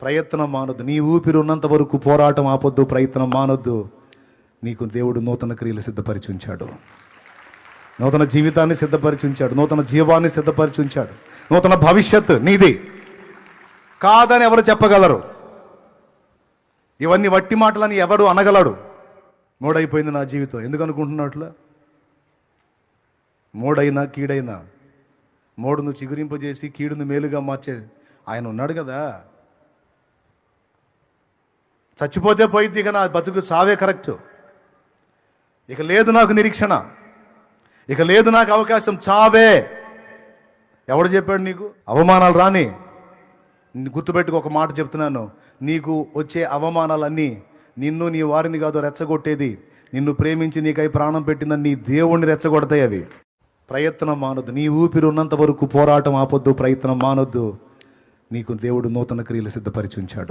ప్రయత్నం మానొద్దు. నీ ఊపిరి ఉన్నంత వరకు పోరాటం ఆపొద్దు ప్రయత్నం మానొద్దు. నీకు దేవుడు నూతన క్రియలు సిద్ధపరిచి ఉంచాడు నూతన జీవితాన్ని సిద్ధపరిచి ఉంచాడు నూతన జీవాన్ని సిద్ధపరిచి ఉంచాడు నూతన భవిష్యత్తు నీది. కాదని ఎవరు చెప్పగలరు? ఇవన్నీ వట్టి మాటలని ఎవడు అనగలడు? మూడైపోయింది నా జీవితం. ఎందుకు అనుకుంటున్నట్లా మూడైనా కీడైనా. మూడును చిగురింపజేసి కీడును మేలుగా మార్చే ఆయన ఉన్నాడు కదా. చచ్చిపోతే పోయింది ఇక నా బతుకు చావే కరెక్ట్. ఇక లేదు నాకు నిరీక్షణ. ఇక లేదు నాకు అవకాశం చావే. ఎవడు చెప్పాడు నీకు? అవమానాలు రాని. గుర్తుపెట్టుకు ఒక మాట చెప్తున్నాను. నీకు వచ్చే అవమానాలన్నీ నిన్ను నీ వారిని కాదు రెచ్చగొట్టేది. నిన్ను ప్రేమించి నీకై ప్రాణం పెట్టిన నీ దేవుణ్ణి రెచ్చగొడతాయి అవి. ప్రయత్నం మానొద్దు. నీ ఊపిరి ఉన్నంత వరకు పోరాటం ఆపొద్దు ప్రయత్నం మానొద్దు. నీకు దేవుడు నూతన క్రియలు సిద్ధపరిచి ఉంచాడు.